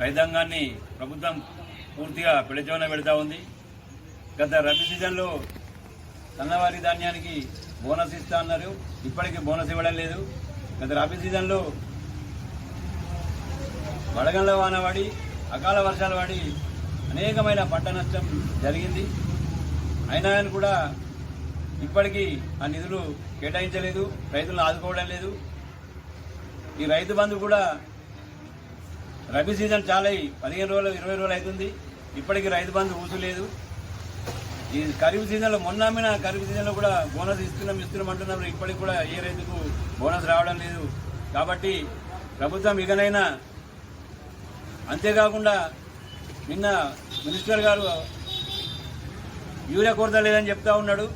రైతాంగాన్ని ప్రభుత్వం పూర్తిగా పిడచోన పెడతా ఉంది. గత రబీ సీజన్లో సన్నవారి ధాన్యానికి బోనస్ ఇస్తా అన్నారు. ఇప్పటికీ బోనస్ ఇవ్వడం లేదు. గత రబీ సీజన్లో వడగండ్ల వాన పడి అకాల వర్షాలు పడి అనేకమైన పంట నష్టం జరిగింది. అయినా కానీ కూడా ఇప్పటికీ ఆ నిధులు కేటాయించలేదు రైతులను ఆదుకోవడం లేదు. ఈ రైతు బంధు కూడా రబీ సీజన్ చాలా పదిహేను రోజులు ఇరవై రోజులు అవుతుంది. ఇప్పటికీ రైతు బంధు ఊసలేదు ఈ ఖరీఫ్ సీజన్లో మొన్న అమ్మిన ఖరీఫ్ సీజన్లో కూడా బోనస్ ఇస్తున్నాం ఇస్తున్నాం అంటున్నారు. ఇప్పటికి కూడా ఏ రైతుకు బోనస్ రావడం లేదు. కాబట్టి ప్రభుత్వం ఇకనైనా అంతేకాకుండా నిన్న మినిస్టర్ గారు యూరియా కొరత లేదని చెప్తా ఉన్నాడు.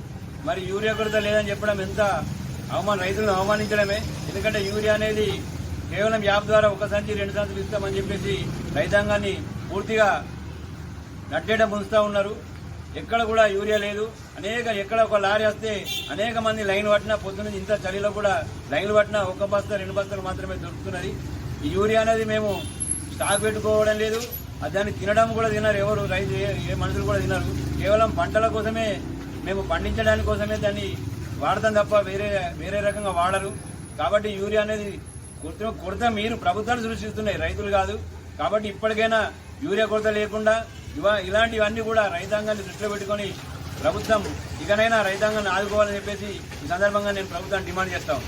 మరి యూరియా కొరత లేదని చెప్పడం ఎంత అవమానం రైతులను అవమానించడమే. ఎందుకంటే యూరియా అనేది కేవలం యాప్ ద్వారా ఒక సంచి రెండు సంచులు ఇస్తామని చెప్పేసి రైతాంగాన్ని పూర్తిగా నట్టేట ముంచుతా ఉన్నారు. ఎక్కడ కూడా యూరియా లేదు. అనేక ఎక్కడ ఒక లారీ వస్తే అనేక మంది లైన్ పట్టినా పొద్దున్న ఇంత చలిలో కూడా లైన్లు పట్టినా ఒక బస్తా రెండు బస్తాలు మాత్రమే దొరుకుతున్నది. ఈ యూరియా అనేది మేము స్టాక్ పెట్టుకోవడం లేదు. దాన్ని తినడం కూడా తినరు ఎవరు రైతు ఏ- ఏ మనుషులు కూడా తినరు. కేవలం పంటల కోసమే మేము పండించడానికి కోసమే దాన్ని వాడతాం తప్ప వేరే వేరే రకంగా వాడరు. కాబట్టి యూరియా అనేది కొరత కొరత మీరు ప్రభుత్వాలు సృష్టిస్తున్నాయి. రైతులు కాదు. కాబట్టి ఇప్పటికైనా యూరియా కొరత లేకుండా ఇవా- ఇలాంటివన్నీ కూడా రైతాంగాన్ని దృష్టిలో పెట్టుకొని ప్రభుత్వం ఇకనైనా రైతాంగాన్ని ఆదుకోవాలని చెప్పేసి ఈ సందర్భంగా నేను ప్రభుత్వాన్ని డిమాండ్ చేస్తాను